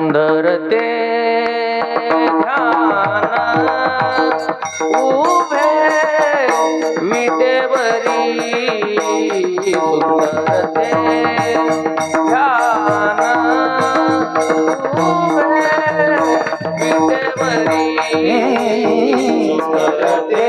पंढरते ध्यान उभे विटेवरी सुंदरते ध्यान उभे विटेवरी सुंदरते.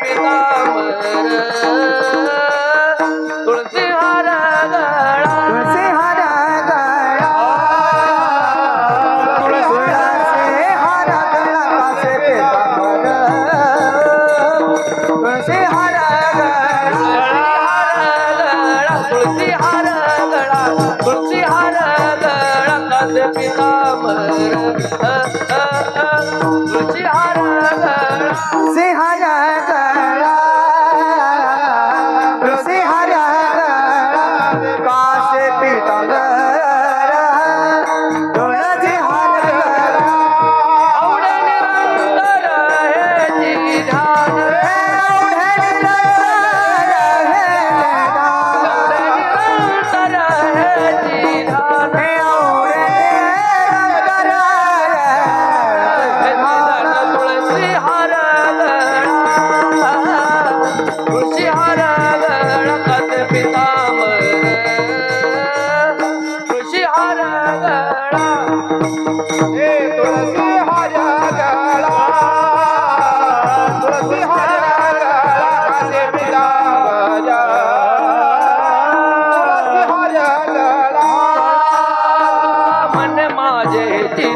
पिता ah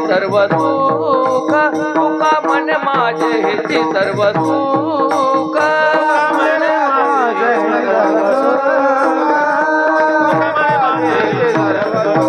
सर्व सुख तुका मन माझे हेची सर्व सुख. मन माझे सर्व मन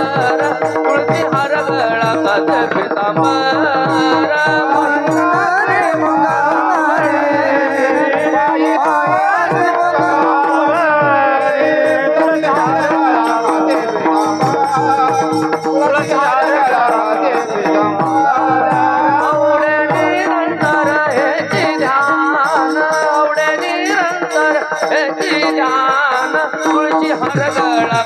निरंतर तुळशी हर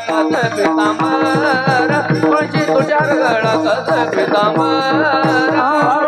कथ पितांबर तुळशी तुझ्या गळा कथ पितांबर